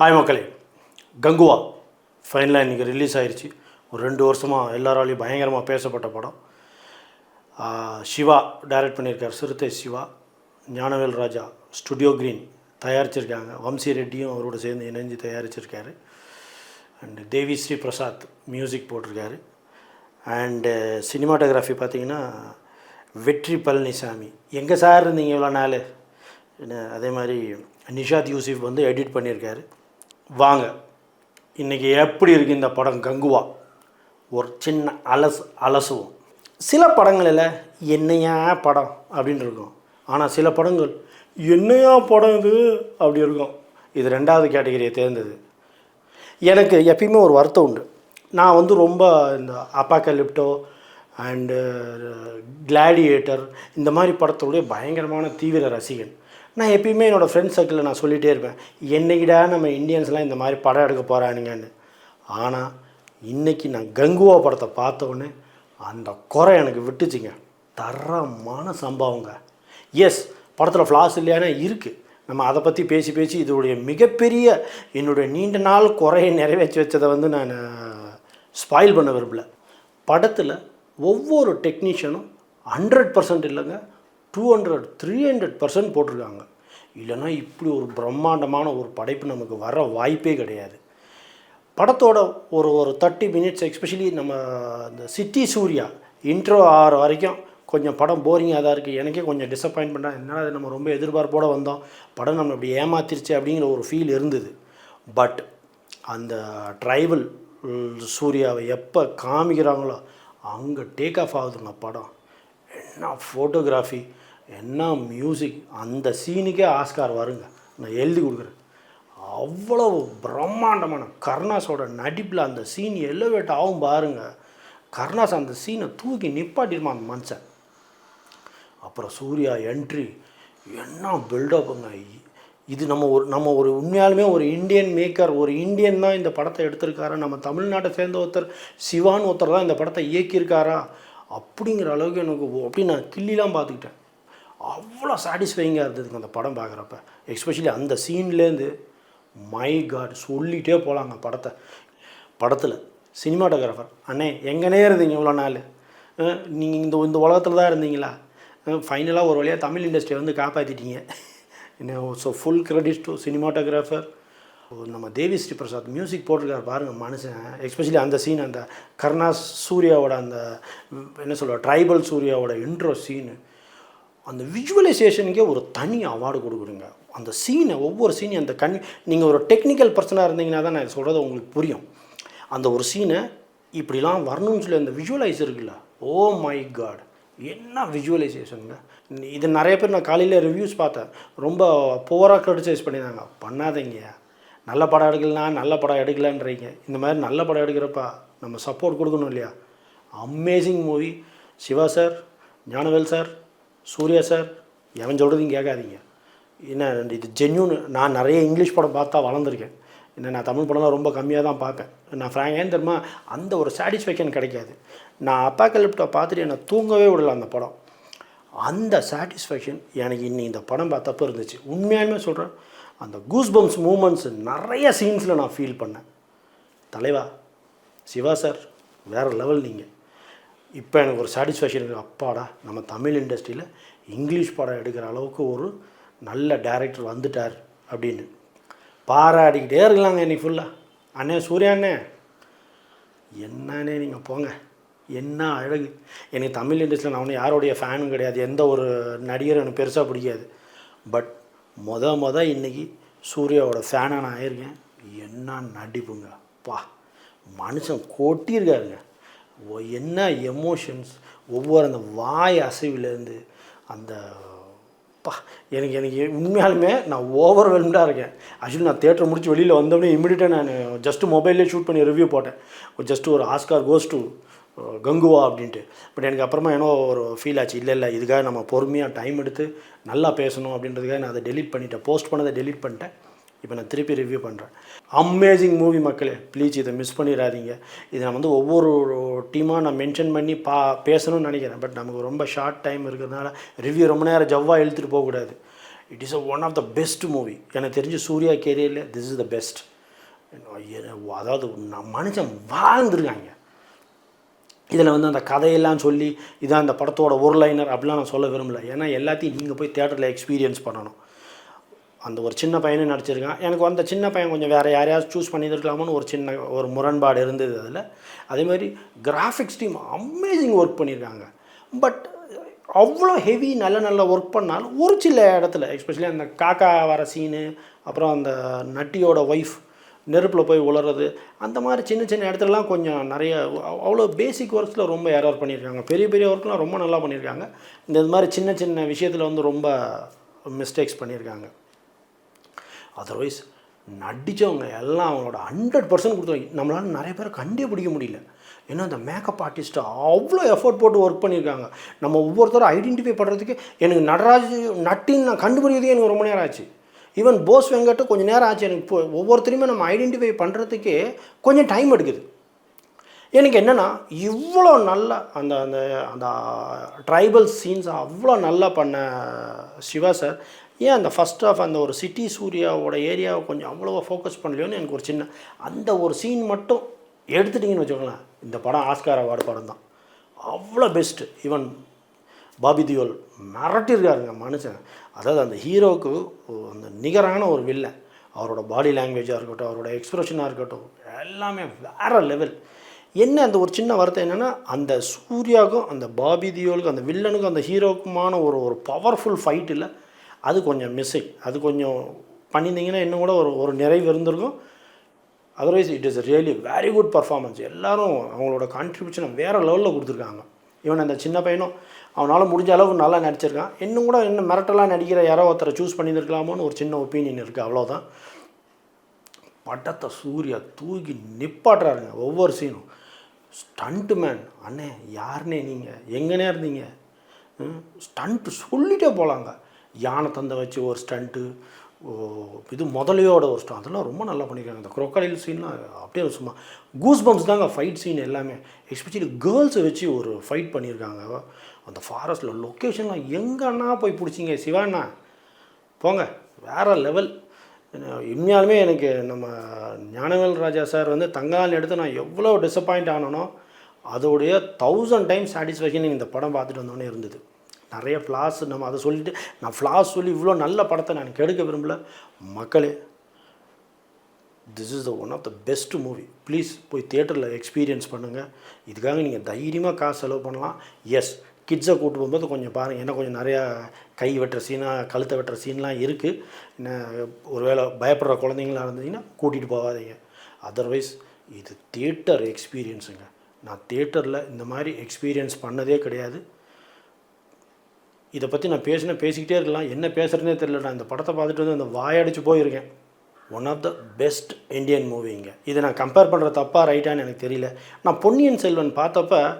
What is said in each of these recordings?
Hi மக்களே. கங்குவா. ஃபைனலாக இன்றைக்கி ரிலீஸ் ஆகிருச்சு ஒரு ரெண்டு வருஷமாக எல்லாராலையும் பயங்கரமாக பேசப்பட்ட படம். சிவா டைரக்ட் பண்ணியிருக்கார். சிறுத்தை சிவா ஞானவேல் ராஜா ஸ்டுடியோ க்ரீன் தயாரிச்சிருக்காங்க. வம்சி ரெட்டியும் அவரோட சேர்ந்து இணைஞ்சு தயாரிச்சிருக்காரு. அண்டு தேவி ஸ்ரீ பிரசாத் மியூசிக் போட்டிருக்காரு. அண்டு சினிமாட்டோகிராஃபி பார்த்தீங்கன்னா வெற்றி பழனிசாமி. எங்கே சார் இருந்தீங்க இவ்வளோ நாள்? அதே மாதிரி நிஷாத் யூசிஃப் வந்து எடிட் பண்ணியிருக்காரு. வாங்க. இன்றைக்கி எப்படி இருக்குது இந்த படம் கங்குவா? ஒரு சின்ன அலசு அலசுவோம். சில படங்களில் என்னையா படம் அப்படின்னு இருக்கும். ஆனால் சில படங்கள் என்னையா படம் இது அப்படி இருக்கும். இது ரெண்டாவது கேட்டகரியை தேர்ந்தது. எனக்கு எப்பயுமே ஒரு வருத்தம் உண்டு. நான் வந்து ரொம்ப இந்த அப்பாக்கலிப்டோ அண்டு கிளாடியேட்டர் இந்த மாதிரி படத்தோடைய பயங்கரமான தீவிர ரசிகன். நான் எப்பயுமே என்னோடய ஃப்ரெண்ட்ஸ் சர்க்கிளில் நான் சொல்லிகிட்டே இருப்பேன் என்னைக்கிடா நம்ம இந்தியன்ஸ்லாம் இந்த மாதிரி படம் எடுக்க போகிறானுங்கன்னு ஆனால் இன்றைக்கி நான் கங்குவா படத்தை பார்த்தோன்னே அந்த குறை எனக்கு விட்டுச்சுங்க. தரமான சம்பவங்க. எஸ் படத்தில் ஃப்ளாஸ் இல்லையானே இருக்குது நம்ம அதை பற்றி பேசி பேசி இதோடைய மிகப்பெரிய என்னுடைய நீண்ட நாள் குறையை நிறைவேற்றி வச்சதை வந்து நான் ஸ்பாயில் பண்ண விரும்பல. படத்தில் ஒவ்வொரு டெக்னீஷியனும் ஹண்ட்ரட் பர்சன்ட் இல்லைங்க two hundred three hundred percent போட்டிருக்காங்க. இல்லைன்னா இப்படி ஒரு பிரம்மாண்டமான ஒரு படைப்பு நமக்கு வர வாய்ப்பே கிடையாது. படத்தோட ஒரு ஒரு தேர்ட்டி மினிட்ஸ் எஸ்பெஷலி நம்ம இந்த சிட்டி சூர்யா இன்ட்ரோ ஆகிற வரைக்கும் கொஞ்சம் படம் போரிங்காக தான் இருக்குது எனக்கே கொஞ்சம் டிசப்பாயின்மெண்ட்டாக என்னால் அது நம்ம ரொம்ப எதிர்பார்ப்போடு வந்தோம். படம் நம்ம இப்படி ஏமாத்திருச்சு அப்படிங்கிற ஒரு ஃபீல் இருந்தது. பட் அந்த ட்ரைபல் சூர்யாவை எப்போ காமிக்கிறாங்களோ அங்கே டேக் ஆஃப் ஆகுதுங்க படம். என்ன ஃபோட்டோகிராஃபி என்ன மியூசிக் அந்த சீனுக்கே ஆஸ்கார் வருங்க. நான் எழுதி கொடுக்குறேன். அவ்வளவு பிரம்மாண்டமான கர்ணாஸோட நடிப்பில் அந்த சீன் எலவேட் ஆகும் பாருங்க. கர்ணாஸ் அந்த சீனை தூக்கி நிப்பாட்டிருமா அந்த மனுஷன். அப்புறம் சூர்யா என்ட்ரி என்ன பில்டப்புங்க இது நம்ம ஒரு நம்ம ஒரு உண்மையாலுமே ஒரு இந்தியன் மேக்கர் ஒரு இந்தியன் தான் இந்த படத்தை எடுத்திருக்காரு? நம்ம தமிழ்நாட்டை சேர்ந்த ஒருத்தர் சிவான் ஒருத்தர் தான் இந்த படத்தை இயக்கியிருக்காரா? அப்படிங்கிற அளவுக்கு எனக்கு அப்படி நான் கிள்ளிலாம் பார்த்துக்கிட்டேன். அவ்வளோ சாட்டிஸ்ஃபைங்காக இருந்ததுங்க அந்த படம் பார்க்குறப்ப. எஸ்பெஷலி அந்த சீன்லேருந்து மை காட் சொல்லிகிட்டே போகலாங்க படத்தை. படத்தில் சினிமாட்டோகிராஃபர் அண்ணே எங்கனே இருந்தீங்க இவ்வளோ நாள்? நீங்கள் இந்த இந்த உலகத்தில் தான் இருந்தீங்களா? ஃபைனலாக ஒரு வழியாக தமிழ் இண்டஸ்ட்ரியை வந்து காப்பாற்றிட்டீங்க என்ன so full credit to cinematographer நம்ம தேவி ஸ்ரீ பிரசாத் மியூசிக் போட்டிருக்காரு பாருங்கள் மனுஷன். எஸ்பெஷலி அந்த சீன் அந்த கர்ணா சூர்யாவோட அந்த என்ன சொல்ல ட்ரைபல் சூர்யாவோட இன்ட்ரோ சீனு அந்த விஜுவலைசேஷனுக்கே ஒரு தனி அவார்டு கொடுக்குறீங்க அந்த சீனை ஒவ்வொரு சீனையும் அந்த கண் நீங்கள் ஒரு டெக்னிக்கல் பர்சனாக இருந்தீங்கன்னா தான் நான் சொல்கிறது உங்களுக்கு புரியும். அந்த ஒரு சீனை இப்படிலாம் வரணும்னு சொல்லி அந்த விஜுவலைஸ் இருக்குல்ல ஓ மை காட் என்ன விஜுவலைசேஷனுங்க இது நிறைய பேர் நான் காலையில் ரிவ்யூஸ் பார்த்தேன். ரொம்ப புவராக க்ரிட்டிசைஸ் பண்ணியிருந்தாங்க. பண்ணாதீங்க. நல்ல படம் எடுக்கலாம் நல்ல படம் எடுக்கலன்றீங்க. இந்த மாதிரி நல்ல படம் எடுக்கிறப்ப நம்ம சப்போர்ட் கொடுக்கணும் இல்லையா? Amazing movie Siva sir Gnanavel sir Suriya sir எவன் சொல்கிறதையும் கேட்காதீங்க. என்ன இது ஜென்யூன் நான் நிறைய இங்கிலீஷ் படம் பார்த்தா வளர்ந்துருக்கேன். என்ன நான் தமிழ் படம்லாம் ரொம்ப கம்மியாக தான் பார்ப்பேன். நான் ஃப்ராங்க் ஏன் தெரியுமா? அந்த ஒரு சாட்டிஸ்ஃபேக்ஷன் கிடைக்காது. நான் அப்பா கல்ப்டை பார்த்துட்டு என்னை தூங்கவே விடல அந்த படம். அந்த சாட்டிஸ்ஃபேக்ஷன் எனக்கு இன்னி இந்த படம் பார்த்தப்போ இருந்துச்சு. உண்மையாலுமே சொல்கிறேன் அந்த கூஸ்பம்ஸ் மூமெண்ட்ஸ் நிறைய சீன்ஸில் நான் ஃபீல் பண்ணேன். தலைவா சிவா சார் வேறு லெவல் நீங்கள் இப்போ எனக்கு ஒரு சாட்டிஸ்ஃபேக்ஷன் இருக்குது அப்பாடா நம்ம தமிழ் இண்டஸ்ட்ரியில் இங்கிலீஷ் படம் எடுக்கிற அளவுக்கு ஒரு நல்ல டேரக்டர் வந்துட்டார் அப்படின்னு. பாராடிக்கிட்டே இருக்கலாங்க இன்றைக்கி ஃபுல்லாக அண்ணே சூர்யா அண்ணே. என்னன்னே நீங்கள் போங்க. என்ன அழகு. எனக்கு தமிழ் இண்டஸ்ட்ரியில் நான் ஒன்றும் யாருடைய ஃபேனும் கிடையாது. எந்த ஒரு நடிகரும் எனக்கு பெருசாக பிடிக்காது. பட் மொத மொத இன்றைக்கி சூர்யாவோட ஃபேனாக நான் ஆயிருக்கேன் என்ன நடிப்புங்க. பா மனுஷன் கொட்டியிருக்காருங்க. என்ன எமோஷன்ஸ் ஒவ்வொரு அந்த வாய் அசைவிலேருந்து அந்த பா எனக்கு எனக்கு உண்மையாலுமே நான் ஓவர்வெல்ம்டாக இருக்கேன். ஆக்சுவலி நான் தேட்டர் முடிச்சு வெளியில் வந்தோடனே இமிடியட்டாக நான் ஜஸ்ட்டு மொபைல்லே ஷூட் பண்ணி ரிவ்யூ போட்டேன். ஜஸ்ட்டு ஒரு ஆஸ்கார் கோஸ் டு கங்குவா அப்படின்ட்டு. பட் எனக்கு அப்புறமா ஏன்னோ ஒரு ஃபீல் ஆச்சு. இல்லை இல்லை இதுக்காக நம்ம பொறுமையாக டைம் எடுத்து நல்லா பேசணும் அப்படின்றதுக்காக நான் அதை டெலீட் பண்ணிட்டேன். போஸ்ட் பண்ணதை டெலிட் பண்ணிட்டேன். இப்போ நான் திருப்பி ரிவ்யூ பண்ணுறேன் அமேசிங் மூவி மக்களே ப்ளீஸ் இதை மிஸ் பண்ணிடாதீங்க. இதை நான் வந்து ஒவ்வொரு டீமாக நான் மென்ஷன் பண்ணி பா பேசணும்னு நினைக்கிறேன். பட் நமக்கு ரொம்ப ஷார்ட் டைம் இருக்கிறதுனால ரிவ்யூ ரொம்ப நேரம் ஜவ்வாக இழுத்துட்டு போகக்கூடாது it is a one of the best movie எனக்கு தெரிஞ்சு சூர்யா கேரியரில் திஸ் இஸ் த பெஸ்ட் அதாவது நான் மனுஷன் வாழ்ந்துருக்காங்க. இதில் வந்து அந்த கதையெல்லாம் சொல்லி இதான் அந்த படத்தோட ஒரு லைனர் அப்படிலாம் நான் சொல்ல விரும்பல. ஏன்னா எல்லாத்தையும் நீங்கள் போய் தேட்டரில் எக்ஸ்பீரியன்ஸ் பண்ணணும். அந்த ஒரு சின்ன பையனும் நடிச்சிருக்கான். எனக்கு அந்த சின்ன பையன் கொஞ்சம் வேறு யாரையாவது சூஸ் பண்ணியிருக்கலாமோன்னு ஒரு சின்ன ஒரு முரண்பாடு இருந்தது அதில். அதேமாதிரி கிராஃபிக்ஸ் டீம் அமேசிங் ஒர்க் பண்ணியிருக்காங்க. பட் அவ்வளோ ஹெவி நல்ல நல்ல ஒர்க் பண்ணாலும் ஒரு சில இடத்துல எஸ்பெஷலி அந்த காக்கா வர சீனு அப்புறம் அந்த நட்டியோட ஒய்ஃப் நெருப்பில் போய் உளறது அந்த மாதிரி சின்ன சின்ன இடத்துலலாம் கொஞ்சம் நிறைய அவ்வளோ பேசிக் ஒர்க்ஸில் ரொம்ப எரர் பண்ணியிருக்காங்க. பெரிய பெரிய ஒர்க்லாம் ரொம்ப நல்லா பண்ணியிருக்காங்க. இந்த இது மாதிரி சின்ன சின்ன விஷயத்தில் வந்து ரொம்ப மிஸ்டேக்ஸ் பண்ணியிருக்காங்க. அதர்வைஸ் நடித்தவங்க எல்லாம் அவங்களோட ஹண்ட்ரட் பர்சன்ட் கொடுத்தாங்க நம்மளால் நிறைய பேரை கண்டே பிடிக்க முடியல. ஏன்னா அந்த மேக்கப் ஆர்டிஸ்ட்டு அவ்வளோ எஃபோர்ட் போட்டு ஒர்க் பண்ணியிருக்காங்க. நம்ம ஒவ்வொருத்தரும் ஐடென்டிஃபை பண்ணுறதுக்கு எனக்கு நடராஜ் நட்டின்னு நான் கண்டுபிடிக்கிறதுக்கே எனக்கு ரொம்ப நேரம் ஆச்சு. ஈவன் போஸ் வெங்கட்டு கொஞ்சம் நேரம் ஆச்சு. எனக்கு இப்போ ஒவ்வொருத்தரையுமே நம்ம ஐடென்டிஃபை பண்ணுறதுக்கே கொஞ்சம் டைம் எடுக்குது. எனக்கு என்னென்னா இவ்வளோ நல்ல அந்த அந்த அந்த ட்ரைபல் சீன்ஸ் அவ்வளோ நல்லா பண்ண சிவா சார் ஏன் அந்த ஃபஸ்ட் ஆஃப் அந்த ஒரு சிட்டி சூர்யாவோட ஏரியாவை கொஞ்சம் அவ்வளோவா ஃபோக்கஸ் பண்ணலையோன்னு எனக்கு ஒரு சின்ன அந்த ஒரு சீன் மட்டும் எடுத்துட்டிங்கன்னு வச்சுக்கோங்களேன். இந்த படம் ஆஸ்கார் அவார்டு படம் தான் அவ்வளோ பெஸ்ட்டு ஈவன் பாபி தியோல் மிரட்டிருக்காருங்க மனுஷன். அதாவது அந்த ஹீரோவுக்கு அந்த நிகரான ஒரு வில்லன் அவரோட பாடி லாங்குவேஜாக இருக்கட்டும் அவரோட எக்ஸ்ப்ரெஷனாக இருக்கட்டும் எல்லாமே வேறு லெவல் என்ன அந்த ஒரு சின்ன வார்த்தை என்னென்னா அந்த சூர்யாவுக்கும் அந்த பாபி தியோலுக்கும் அந்த வில்லனுக்கும் அந்த ஹீரோவுக்குமான ஒரு ஒரு பவர்ஃபுல் ஃபைட் இல்லை அது கொஞ்சம் மிஸ்ஸிங் அது கொஞ்சம் பண்ணியிருந்தீங்கன்னா இன்னும் கூட ஒரு ஒரு நிறைவு இருந்திருக்கும். Otherwise it is really very good performance எல்லோரும் அவங்களோட கான்ட்ரிபியூஷனை வேறு லெவலில் கொடுத்துருக்காங்க. ஈவன் அந்த சின்ன பையனும் அவனால் முடிஞ்ச அளவுக்கு நல்லா நடிச்சிருக்கான். இன்னும் கூட இன்னும் மிரட்டலாக நடிக்கிற யாரோ ஒருத்தரை சூஸ் பண்ணியிருக்கலாமோன்னு ஒரு சின்ன ஒப்பீனியன் இருக்குது அவ்வளோதான் பட்டத்தை சூர்யா தூக்கி நிப்பாட்டுறாருங்க ஒவ்வொரு சீனும் ஸ்டண்ட்டு மேன் அண்ணே யாருனே நீங்கள் எங்கனே இருந்தீங்க? ஸ்டண்ட்டு சொல்லிட்டே போகலாங்க யானை தந்தை வச்சு ஒரு ஸ்டண்ட்டு இது முதலையோட ஒரு ஸ்டம் அதெல்லாம் ரொம்ப நல்லா பண்ணியிருக்காங்க. அந்த crocodile சீன்லாம் அப்படியே சும்மா கூஸ் பம்ப்ஸ் தாங்க ஃபைட் சீன் எல்லாமே. எஸ்பெஷலி கேர்ள்ஸை வச்சு ஒரு ஃபைட் பண்ணியிருக்காங்க. அந்த ஃபாரஸ்ட்டில் லொக்கேஷன்லாம் எங்கன்னா போய் பிடிச்சிங்க? சிவாண்ணா போங்க. வேறு லெவல் உண்மையாலுமே எனக்கு நம்ம ஞானவேல் ராஜா சார் வந்து தங்கால் எடுத்து நான் எவ்வளோ டிசப்பாயிண்ட் ஆனனோ அதோடைய தௌசண்ட் டைம் சாட்டிஸ்ஃபேக்ஷன் இந்த படம் பார்த்துட்டு வந்தோடனே இருந்தது. நிறைய ஃப்ளாஸ் நம்ம அதை சொல்லிட்டு நான் ஃப்ளாஸ் சொல்லி இவ்வளோ நல்ல படத்தை நான் கெடுக்க விரும்பல. மக்களே this is the one of the best movie please போய் தியேட்டரில் எக்ஸ்பீரியன்ஸ் பண்ணுங்கள் இதுக்காக நீங்கள் தைரியமாக காசு செலவு பண்ணலாம். எஸ் கிட்ஸை கூட்டு போகும்போது கொஞ்சம் பாருங்கள் ஏன்னா கொஞ்சம் நிறையா கை வெட்டுற சீனாக கழுத்தை வெட்டுற சீன்லாம் இருக்குது என்ன ஒருவேளை பயப்படுற குழந்தைங்களா இருந்தீங்கன்னா கூட்டிகிட்டு போகாதீங்க. அதர்வைஸ் இது தியேட்டர் எக்ஸ்பீரியன்ஸுங்க நான் தேட்டரில் இந்த மாதிரி எக்ஸ்பீரியன்ஸ் பண்ணதே கிடையாது. இதை பற்றி நான் பேசினா பேசிக்கிட்டே இருக்கலாம். என்ன பேசுகிறேனே தெரியல. நான் இந்த படத்தை பார்த்துட்டு வந்து அந்த வாயடிச்சு போயிருக்கேன். One of the best Indian மூவிங்க இதை நான் கம்பேர் பண்ணுற தப்பாக ரைட்டான்னு எனக்கு தெரியல. நான் பொன்னியின் செல்வன் பார்த்தப்ப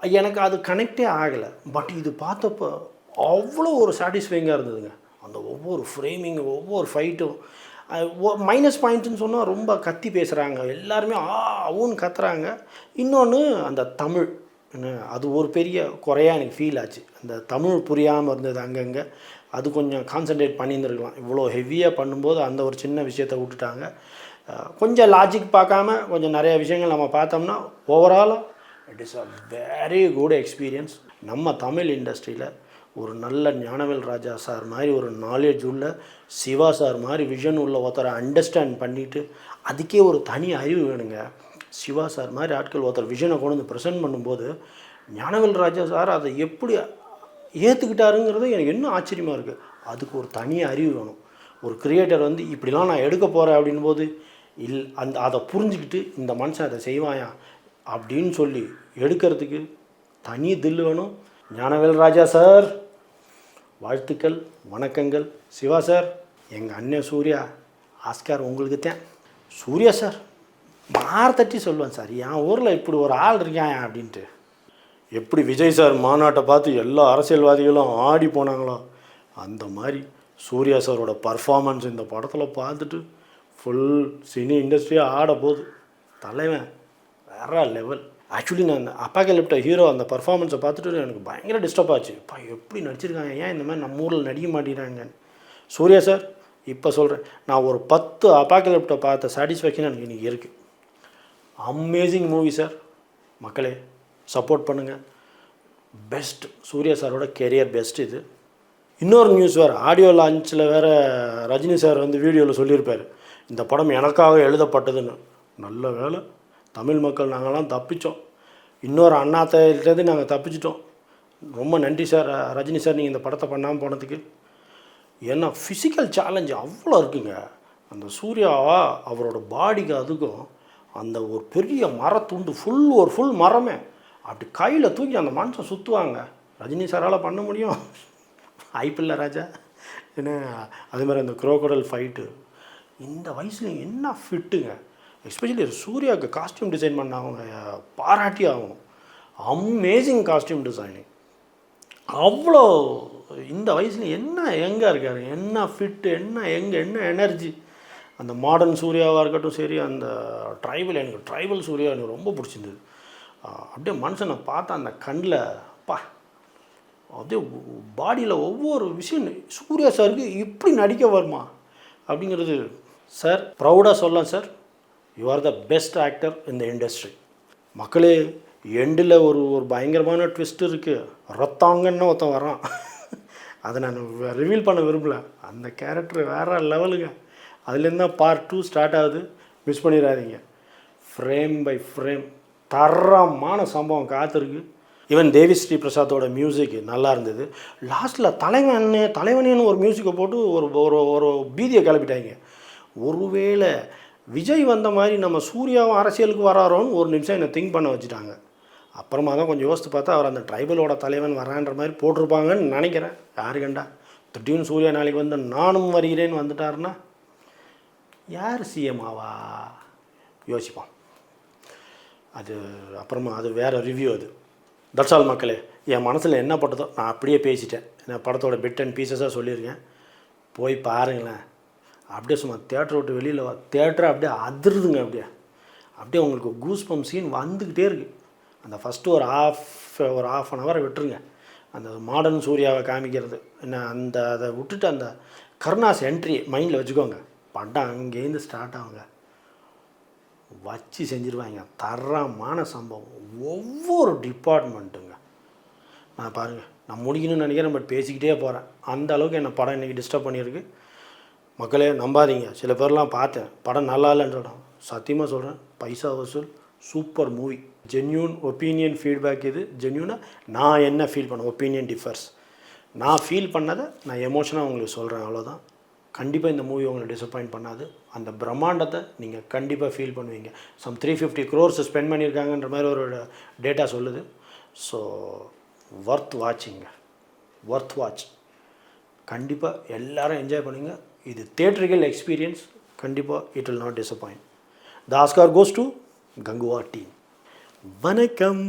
எனக்கு அது கனெக்டே ஆகலை. பட் இது பார்த்தப்போ அவ்வளோ ஒரு சாட்டிஸ்ஃபைங்காக இருந்ததுங்க. அந்த ஒவ்வொரு ஃப்ரேமிங் ஒவ்வொரு ஃபைட்டும் மைனஸ் பாயிண்ட்னு சொன்னால் ரொம்ப கத்தி பேசுகிறாங்க எல்லாருமே ஆ அவுன்னு கத்துறாங்க. இன்னொன்று அந்த தமிழ். என்ன, அது ஒரு பெரிய குறையாக எனக்கு ஃபீல் ஆச்சு. அந்த தமிழ் புரியாமல் இருந்தது அங்கங்கே அது கொஞ்சம் கான்சென்ட்ரேட் பண்ணியிருந்துருக்கலாம். இவ்வளோ ஹெவியாக பண்ணும்போது அந்த ஒரு சின்ன விஷயத்தை விட்டுட்டாங்க. கொஞ்சம் லாஜிக் பார்க்காம கொஞ்சம் நிறைய விஷயங்கள் நம்ம பார்த்தோம்னா ஓவராலாக it is a very good experience நம்ம தமிழ் இண்டஸ்ட்ரியில் ஒரு நல்ல ஞானவேல் ராஜா சார் மாதிரி ஒரு நாலேஜ் உள்ள சிவா சார் மாதிரி விஷன் உள்ள ஒருத்தரை அண்டர்ஸ்டாண்ட் பண்ணிவிட்டு அதுக்கே ஒரு தனி அறிவு வேணுங்க. சிவா சார் மாதிரி ஆட்கள் ஒருத்தர் விஷனை கொண்டு வந்து ப்ரெசென்ட் பண்ணும்போது ஞானவேல் ராஜா சார் அதை எப்படி ஏற்றுக்கிட்டாருங்கிறது எனக்கு இன்னும் ஆச்சரியமாக இருக்குது அதுக்கு ஒரு தனி அறிவு வேணும். ஒரு கிரியேட்டர் வந்து இப்படிலாம் நான் எடுக்க போகிறேன் அப்படின் போது இல் அந்த அதை புரிஞ்சுக்கிட்டு இந்த மனுஷன் அதை செய்வாயா அப்படின்னு சொல்லி எடுக்கிறதுக்கு தனி தில் வேணும். ஞானவேல் ராஜா சார் வாழ்த்துக்கள் வணக்கங்கள். சிவா சார் எங்கள் அண்ணன் சூர்யா ஆஸ்கார் உங்களுக்கு தான். சூர்யா சார். மார் தட்டி சொல்லுவேன் சார். என் ஊரில் இப்படி ஒரு ஆள் இருக்கான் அப்படின்ட்டு. எப்படி விஜய் சார் மாநாட்டை பார்த்து எல்லா அரசியல்வாதிகளும் ஆடி போனாங்களோ அந்த மாதிரி சூர்யா சாரோட பர்ஃபாமன்ஸ் இந்த படத்தில் பார்த்துட்டு ஃபுல் சினி இண்டஸ்ட்ரியாக ஆட போகுது. தலைவன் வேற லெவல் ஆக்சுவலி நான் அப்பா கெலிப்ட ஹீரோ அந்த பர்ஃபாமன்ஸை பார்த்துட்டு எனக்கு பயங்கர டிஸ்டர்ப் ஆச்சு. இப்போ எப்படி நடிச்சிருக்காங்க? ஏன் இந்த மாதிரி நம்ம ஊரில் நடிக்க மாட்டேங்கிறாங்க சூர்யா சார் இப்போ சொல்கிறேன் நான் ஒரு பத்து அப்பாக்கலிப்டை பார்த்த சாட்டிஸ்ஃபேக்ஷன் எனக்கு இன்றைக்கி இருக்குது அமேசிங் மூவி சார் மக்களே சப்போர்ட் பண்ணுங்கள் பெஸ்ட் சூர்யா சாரோட கெரியர் பெஸ்ட் இது. இன்னொரு நியூஸ் வேறு ஆடியோ லான்ச்சில் வேறு ரஜினி சார் வந்து வீடியோவில் சொல்லியிருப்பார். இந்த படம் எனக்காக எழுதப்பட்டதுன்னு. நல்ல வேலை. தமிழ் மக்கள் நாங்கள்லாம் தப்பித்தோம் இன்னொரு அண்ணாத்தையிலேருந்து நாங்கள் தப்பிச்சிட்டோம். ரொம்ப நன்றி சார் ரஜினி சார் நீங்கள் இந்த படத்தை பண்ணாமல் போனதுக்கு. ஏன்னா ஃபிசிக்கல் சேலஞ்சு அவ்வளோ இருக்குங்க. அந்த சூர்யாவா அவரோட பாடிக்கு அதுக்கும் அந்த ஒரு பெரிய மரத்துண்டு ஃபுல் ஒரு ஃபுல் மரமே. அப்படி கையில் தூக்கி அந்த மனுஷன் சுற்றுவாங்க ரஜினி சாரால் பண்ண முடியும். ஐப்பில்ல ராஜா. ஏன்னா அதே மாதிரி அந்த குரோக்கடல் ஃபைட்டு இந்த வயசுல என்ன ஃபிட்டுங்க எஸ்பெஷலி சூர்யாவுக்கு காஸ்டியூம் டிசைன் பண்ண அவங்க பாராட்டி ஆகணும். அமேசிங் காஸ்டியூம் டிசைனிங் அவ்வளோ இந்த வயசில் என்ன எங்கே இருக்கார்? என்ன ஃபிட்டு என்ன எங்கே என்ன எனர்ஜி அந்த மாடர்ன் சூர்யாவாக இருக்கட்டும் சரி அந்த ட்ரைபல் எனக்கு ட்ரைபல் சூர்யா எனக்கு ரொம்ப பிடிச்சிருந்தது. அப்படியே மனுஷனை பார்த்தா அந்த கண்ணில் பா அப்படியே பாடியில் ஒவ்வொரு விஷயம் சூர்யா சாருக்கு இப்படி நடிக்க வருமா? அப்படிங்கிறது சார் ப்ரௌடாக சொல்லலாம் sir. You are the best actor இந்த இண்டஸ்ட்ரி மக்களே எண்டில் ஒரு ஒரு பயங்கரமான ட்விஸ்ட் இருக்குது ரத்தாங்கன்னு ஒருத்தன் வரான் அதை நான் ரிவீல் பண்ண விரும்பல. அந்த கேரக்டர் வேறு லெவலுங்க அதுலேருந்து தான் பார்ட் டூ ஸ்டார்ட் ஆகுது. மிஸ் பண்ணிடாதீங்க. ஃப்ரேம் பை ஃப்ரேம் தரமான சம்பவம் காத்திருக்கு. ஈவன் தேவி ஸ்ரீ பிரசாத்தோட மியூசிக் நல்லா இருந்தது. லாஸ்ட்டில் தலைவனே தலைவனேன்னு ஒரு மியூசிக்கை போட்டு ஒரு ஒரு ஒரு பீதியை கிளப்பிட்டாங்க. ஒருவேளை விஜய் வந்த மாதிரி நம்ம சூர்யாவும் அரசியலுக்கு வராரோன்னு ஒரு நிமிஷம் என்னை திங்க் பண்ண வச்சுட்டாங்க. அப்புறமா தான் கொஞ்சம் யோசித்து பார்த்தா அவர் அந்த ட்ரைபலோட தலைவன் வரான்ற மாதிரி போட்டிருப்பாங்கன்னு நினைக்கிறேன். யாரு கண்டா திடீர்னு சூர்யா நாளைக்கு வந்து நானும் வருகிறேன்னு வந்துட்டாருன்னா யார் சிஎம் ஆவா? யோசிப்போம். அது அப்புறமா அது வேறு ரிவ்யூ அது. தட்ஸ் மக்களே. என் மனசில் என்ன பட்டதோ நான் அப்படியே பேசிட்டேன். நான் படத்தோட பிட் அண்ட் பீசஸாக சொல்லியிருக்கேன். போய் பாருங்களேன். அப்படியே சும்மா தேட்டர் விட்டு வெளியில் வா தேட்டரை அப்படியே அதிருதுங்க அப்படியே. அப்படியே உங்களுக்கு கூஸ் பம் சீன் வந்துக்கிட்டே இருக்குது அந்த ஃபஸ்ட்டு ஒரு ஆஃப் ஒரு ஆஃப் அன் ஹவரை விட்டுருங்க. அந்த மாடர்ன் சூர்யாவை காமிக்கிறது. என்ன அந்த அதை விட்டுட்டு அந்த கருணாஸ் என்ட்ரி மைண்டில் வச்சுக்கோங்க. படம் அங்கேருந்து ஸ்டார்ட் ஆகுங்க. வச்சு செஞ்சுருவாங்க. தரமான சம்பவம். ஒவ்வொரு டிபார்ட்மெண்ட்டுங்க நான் பாருங்கள் நான் முடிக்கணும்னு நினைக்கிறேன் பட் பேசிக்கிட்டே போகிறேன் அந்த அளவுக்கு என்னை படம் இன்றைக்கி டிஸ்டர்ப் பண்ணியிருக்கு. மக்களே நம்பாதீங்க. சில பேர்லாம் பார்த்தேன். படம் நல்லா இல்லைன்னு சொல்கிறேன் சத்தியமாக சொல்கிறேன் பைசா வசூல் super movie genuine opinion feedback இது ஜென்யூனாக நான் என்ன ஃபீல் பண்ணேன் ஒப்பீனியன் டிஃபர்ஸ் நான் ஃபீல் பண்ணதை நான் எமோஷனாக உங்களுக்கு சொல்கிறேன் அவ்வளோதான் கண்டிப்பாக இந்த மூவி உங்களை டிசப்பாயிண்ட் பண்ணாது. அந்த பிரம்மாண்டத்தை நீங்கள் கண்டிப்பாக ஃபீல் பண்ணுவீங்க. Some three fifty crores spend பண்ணியிருக்காங்கன்ற மாதிரி ஒரு டேட்டா சொல்லுது. So worth watching worth watch கண்டிப்பாக எல்லோரும் என்ஜாய் பண்ணுங்க இது தேட்ரிக்கல் எக்ஸ்பீரியன்ஸ் கண்டிப்பாக it will not disappoint the Oscar goes to Kanguva team வணக்கம்.